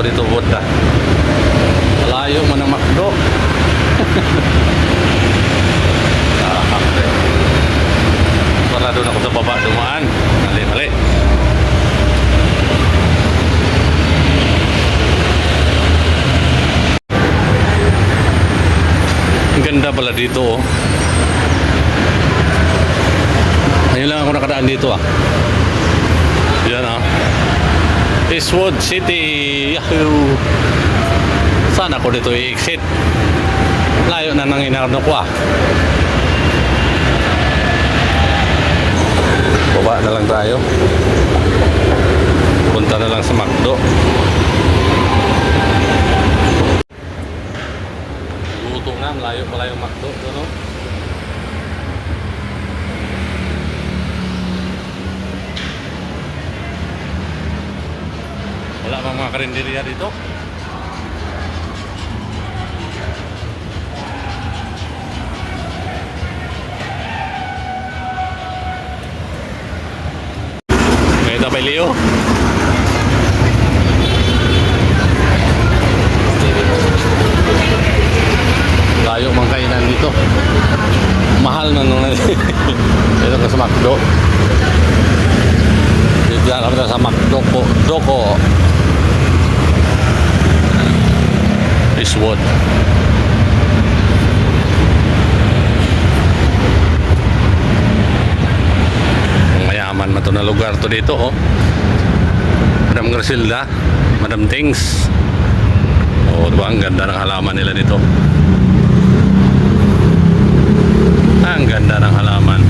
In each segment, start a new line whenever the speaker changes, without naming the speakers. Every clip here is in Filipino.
ako dito, Buddha. Malayo mo ng makdo. Wala doon ako sa baba dumaan. Mali, mali. Ang ganda pala dito, oh. Ngayon lang ako nakadaan dito, ah. Eastwood City. Yahoo! Saan ako dito i-exit? Layo na nang inarno ko, ah. Baba na lang tayo. Punta na lang sa McDo. Guto nga, malayo pala yung McDo. Doon, bang mga karinderya dito? May tabay Leo. Layo mang kainan dito. Mahal na nung Ito ka sa McDo. Dito na kami sa McDo. Doko. Eastwood. Ang mayaman man to na lugar to dito oh. Madam Grasilda, Madam Tings. Oh, diba ang ganda ng halaman nila dito. Ang ganda ng halaman.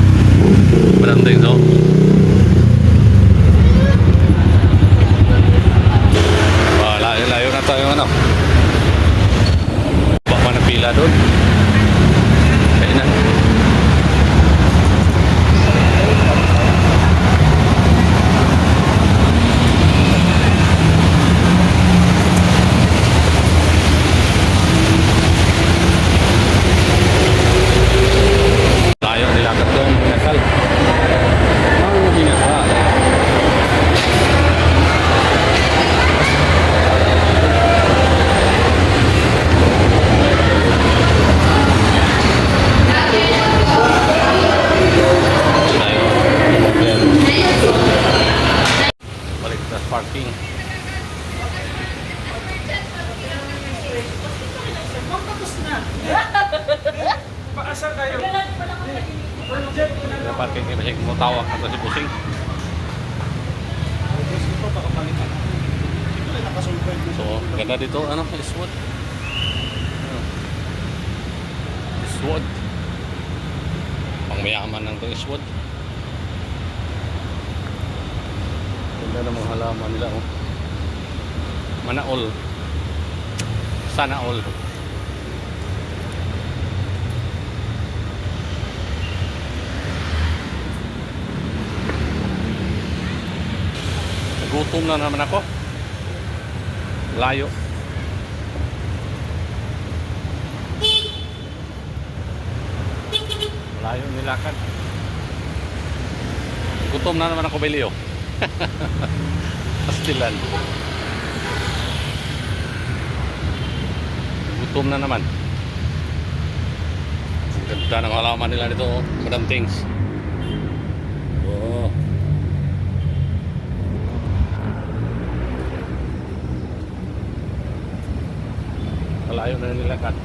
Madam Tings oh. Layo, layo na tayo ano. Pila doon. Ayun na. Tayo nilakad doon, pinasal. Ang pinasal. Tayo. Ayan. Balik sa parking.
Paasar kayo.
Sa parking kayo kasi kumutawag na si Pusing. So, ganda dito, ano, Eastwood. Eastwood. Pangmayaman lang itong Eastwood. Ganda ng mga halaman nila, oh. Manaol. Sana all. Nagutom na naman ako. Layo. Layo nilakad. Gutom na naman ako, Belio. Pastilan. Gutom na naman. Ang Ganda ng halaman nila dito, oh. Madam Things. Oh. Malayo na nilakad.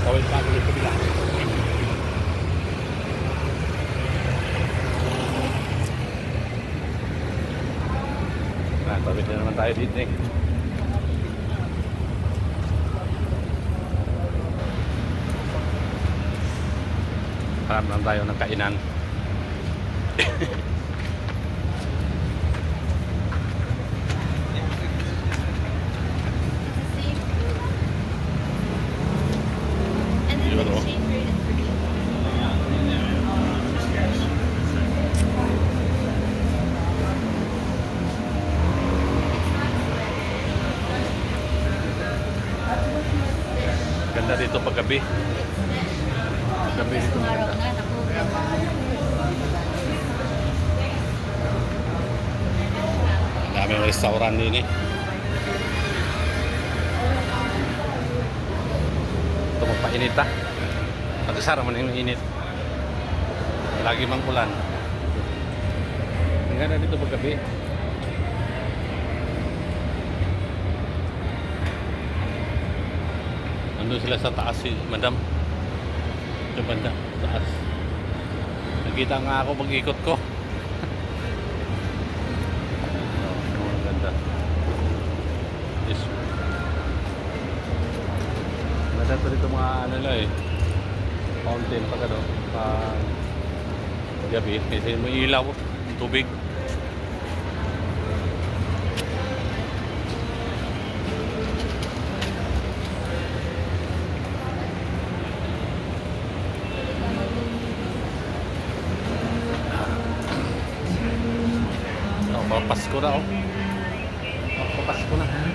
Kawin pa ako dito bila. Na naman tayo dito eh. Harap lang tayo ng kainan. maganda itu paggabi. Paggabi itu.
kami restoran
ini. restaurant pak eh. Ito magpainit ha. Pag-isara. Lagi mangkulan. enggak kan ada itu dito. Nandun sila sa taas si Madam. Sa banda, taas. Nakita nga ako pag-ikot ko. Oh, ang ganda. Yes. Ganda to dito mga ano lang eh. Fountain pag ano. Pag gabi. Kasi may ilaw. Tubig. Pasko na oh. Papasko na.